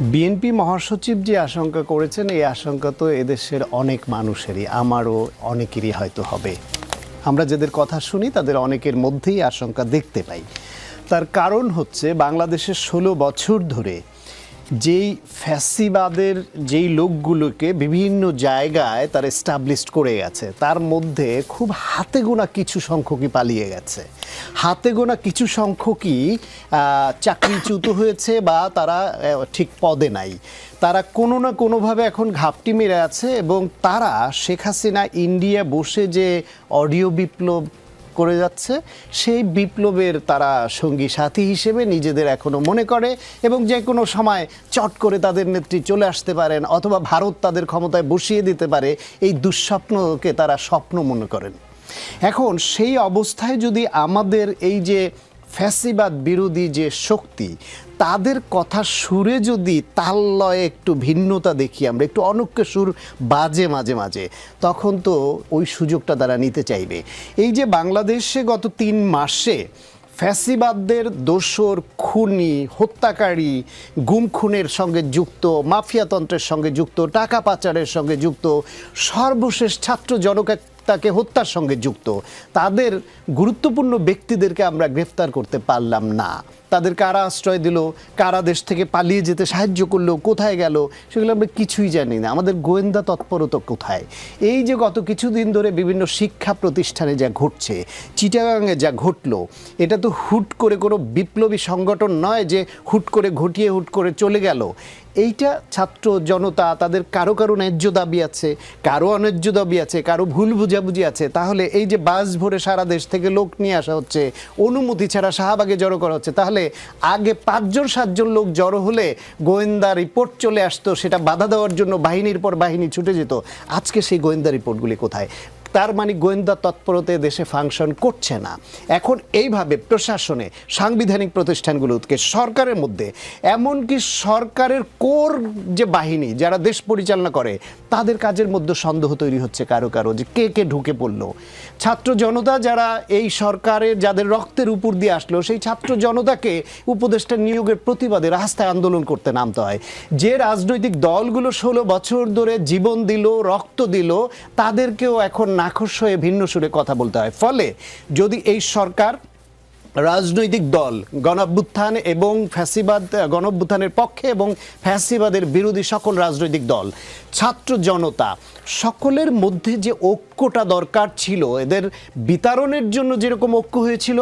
BNP মহাসচিব যে আশঙ্কা করেছেন, এই আশঙ্কা তো এদেশের অনেক মানুষেরই, আমারও অনেকেরই হয়তো হবে। আমরা যাদের কথা শুনি, তাদের অনেকের মধ্যেই আশঙ্কা দেখতে পাই। তার কারণ হচ্ছে, বাংলাদেশের ষোলো বছর ধরে যেই ফ্যাসিবাদের, যেই লোকগুলোকে বিভিন্ন জায়গায় তার এস্টাবলিশড করে গেছে, তার মধ্যে খুব হাতে গোনা কিছু সংখ্যকই পালিয়ে গেছে। হাতে গোনা কিছু সংখ্যকই চাকরিচ্যুত হয়েছে বা তারা ঠিক পদে নাই। তারা কোনো না কোনোভাবে এখন ঘাপটি মেরে আছে এবং তারা শেখ হাসিনা ইন্ডিয়া বসে যে অডিও বিপ্লব করে যাচ্ছে। সেই বিপ্লবের তারা সঙ্গী সাথী হিসেবে নিজেদের এখনও মনে করে এবং যে কোনো সময় চট করে তাদের নেত্রী চলে আসতে পারেন অথবা ভারত তাদের ক্ষমতায় বসিয়ে দিতে পারে, এই দুঃস্বপ্নকে তারা স্বপ্ন মনে করেন। এখন সেই অবস্থায় যদি আমাদের এই যে ফ্যাসিবাদ বিরোধী যে শক্তি, তাদের কথা সুরে যদি তাল লয়ে একটু ভিন্নতা দেখি আমরা, একটু অনক্য সুর বাজে মাঝে মাঝে, তখন তো ওই সুযোগটা তারা নিতে চাইবে। এই যে বাংলাদেশে গত তিন মাসে ফ্যাসিবাদদের দোসর খুনি, হত্যাকারী গুম খুনের সঙ্গে যুক্ত, মাফিয়াতন্ত্রের সঙ্গে যুক্ত, টাকা পাচারের সঙ্গে যুক্ত, সর্বশেষ ছাত্র জনক তাকে হত্যার সঙ্গে যুক্ত। তাদের গুরুত্বপূর্ণ ব্যক্তিদেরকে আমরা গ্রেফতার করতে পারলাম না। তাদের কারা আশ্রয় দিল, কারা দেশ থেকে পালিয়ে যেতে সাহায্য করল, কোথায় গেল, সেগুলো আমরা কিছুই জানি না। আমাদের গোয়েন্দা তৎপরতা কোথায়? এই যে গত কিছুদিন ধরে বিভিন্ন শিক্ষা প্রতিষ্ঠানে যা ঘটছে, চিটাগাংয়ে যা ঘটলো, এটা তো হুট করে কোনো বিপ্লবী সংগঠন নয় যে হুট করে ঘটিয়ে হুট করে চলে গেল। এইটা ছাত্র জনতা, তাদের কারও কারও ন্যায্য দাবি আছে, কারও অন্যায্য দাবি আছে, কারও ভুল বুঝাবুঝি আছে। তাহলে এই যে বাস ভরে সারা দেশ থেকে লোক নিয়ে আসা হচ্ছে, অনুমতি ছাড়া শাহবাগে জড়ো করা হচ্ছে, তাহলে আগে পাঁচজন, সাতজন লোক জড়ো হলে গোয়েন্দা রিপোর্ট চলে আসতো, সেটা বাধা দেওয়ার জন্য বাহিনীর পর বাহিনী ছুটে যেত। আজকে সেই গোয়েন্দা রিপোর্টগুলি কোথায়? তার মানে গোয়েন্দা তৎপরতে দেশে ফাংশন করছে না। এখন এইভাবে প্রশাসনে সাংবিধানিক প্রতিষ্ঠানগুলোকে সরকারের মধ্যে, এমনকি সরকারের কোর যে বাহিনী যারা দেশ পরিচালনা করে, তাদের কাজের মধ্যে সন্দেহ তৈরি হচ্ছে কারও কারও যে কে কে ঢুকে পড়ল। ছাত্র জনতা যারা এই সরকারের যাদের রক্তের উপর দিয়ে আসলো, সেই ছাত্র জনতাকে উপদেষ্টা নিয়োগের প্রতিবাদে রাস্তায় আন্দোলন করতে নামতে হয়। যে রাজনৈতিক দলগুলো ষোলো বছর ধরে জীবন দিল, রক্ত দিল, তাদেরকেও এখন নাখোশ হয়ে ভিন্ন সুরে কথা বলতে হয়। ফলে যদি এই সরকার, রাজনৈতিক দল গণাভ্যুত্থান এবং ফ্যাসিবাদ গণভ্যুত্থানের পক্ষে এবং ফ্যাসিবাদের বিরোধী সকল রাজনৈতিক দল, ছাত্র জনতা সকলের মধ্যে যে ঐক্যটা দরকার ছিল, এদের বিতরণের জন্য যেরকম ঐক্য হয়েছিল,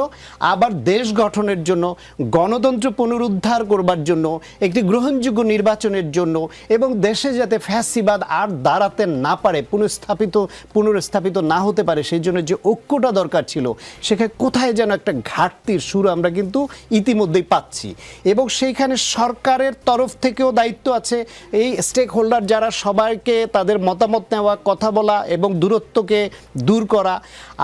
আবার দেশ গঠনের জন্য, গণতন্ত্র পুনরুদ্ধার করবার জন্য, একটি গ্রহণযোগ্য নির্বাচনের জন্য, এবং দেশে যাতে ফ্যাসিবাদ আর দাঁড়াতে না পারে, পুনঃস্থাপিত পুনরস্থাপিত না হতে পারে, সেই জন্য যে ঐক্যটা দরকার ছিল, সেখানে কোথায় যেন একটা ঘাটতির সুর আমরা কিন্তু ইতিমধ্যেই পাচ্ছি। এবং সেইখানে সরকারের তরফ থেকেও দায়িত্ব আছে, এই স্টেক হোল্ডার যারা সবাইকে তাদের মতামত নেওয়া, কথা বলা এবং দূরত্বকে দূর করা।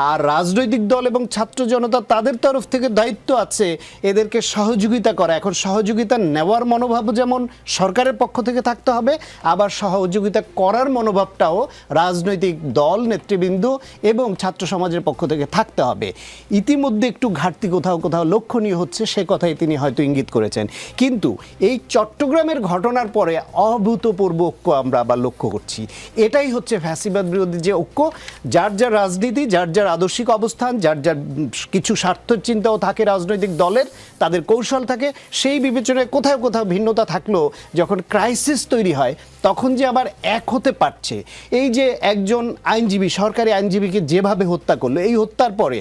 আর রাজনৈতিক দল এবং ছাত্র জনতা তাদের তরফ থেকে দায়িত্ব আছে এদেরকে সহযোগিতা করা। এখন সহযোগিতা নেওয়ার মনোভাব যেমন সরকারের পক্ষ থেকে থাকতে হবে, আবার সহযোগিতা করার মনোভাবটাও রাজনৈতিক দল, নেতৃবৃন্দ এবং ছাত্র সমাজের পক্ষ থেকে থাকতে হবে। ইতিমধ্যে একটু ঘাটতি কোথাও কোথাও লক্ষণীয় হচ্ছে, সে কথাই তিনি হয়তো ইঙ্গিত করেছেন। কিন্তু এই চট্টগ্রামের ঘটনার পরে অভূতপূর্ব ঐক্য আমরা আবার লক্ষ্য করছি। এটাই হচ্ছে ফ্যাসিবাদ বিরোধী যে ঐক্য, যার যার রাজনীতি, যার যার আদর্শিক অবস্থান, যার যার কিছু স্বার্থ চিন্তাও থাকে রাজনৈতিক দলের, তাদের কৌশল থাকে, সেই বিবেচনায় কোথাও কোথাও ভিন্নতা থাকলেও যখন ক্রাইসিস তৈরি হয়, তখন যে আবার এক হতে পারছে। এই যে একজন আইনজীবী, সরকারি আইনজীবীকে যেভাবে হত্যা করল, এই হত্যার পরে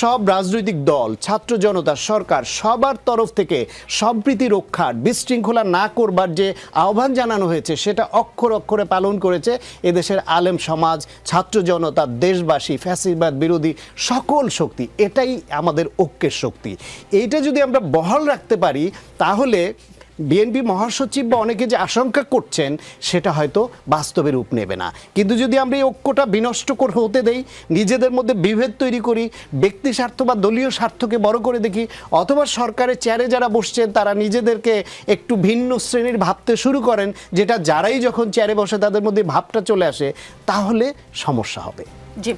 সব রাজনৈতিক দল, ছাত্র জনতা, সরকার, সবার তরফ থেকে সম্প্রীতি রক্ষার, বিশৃঙ্খলা না করবার যে আহ্বান জানানো হয়েছে, সেটা অক্ষর অক্ষরে পালন করেছে এদেশের আলেম সমাজ, ছাত্র জনতা, দেশবাসী, ফ্যাসিবাদ বিরোধী সকল শক্তি, এটাই আমাদের ঐক্যের শক্তি। এইটা যদি আমরা বহাল রাখতে পারি, তাহলে বিএনপি মহাসচিব বা অনেকে যে আশঙ্কা করছেন, সেটা হয়তো বাস্তবে রূপ নেবে না। কিন্তু যদি আমরা এই ঐক্যটা বিনষ্ট করে হতে দেই, নিজেদের মধ্যে বিভেদ তৈরি করি, ব্যক্তি স্বার্থ বা দলীয় স্বার্থকে বড় করে দেখি, অথবা সরকারের চেয়ারে যারা বসছেন, তারা নিজেদেরকে একটু ভিন্ন শ্রেণির ভাবতে শুরু করেন, যেটা যারাই যখন চেয়ারে বসে, তাদের মধ্যে ভাবটা চলে আসে, তাহলে সমস্যা হবে। জি।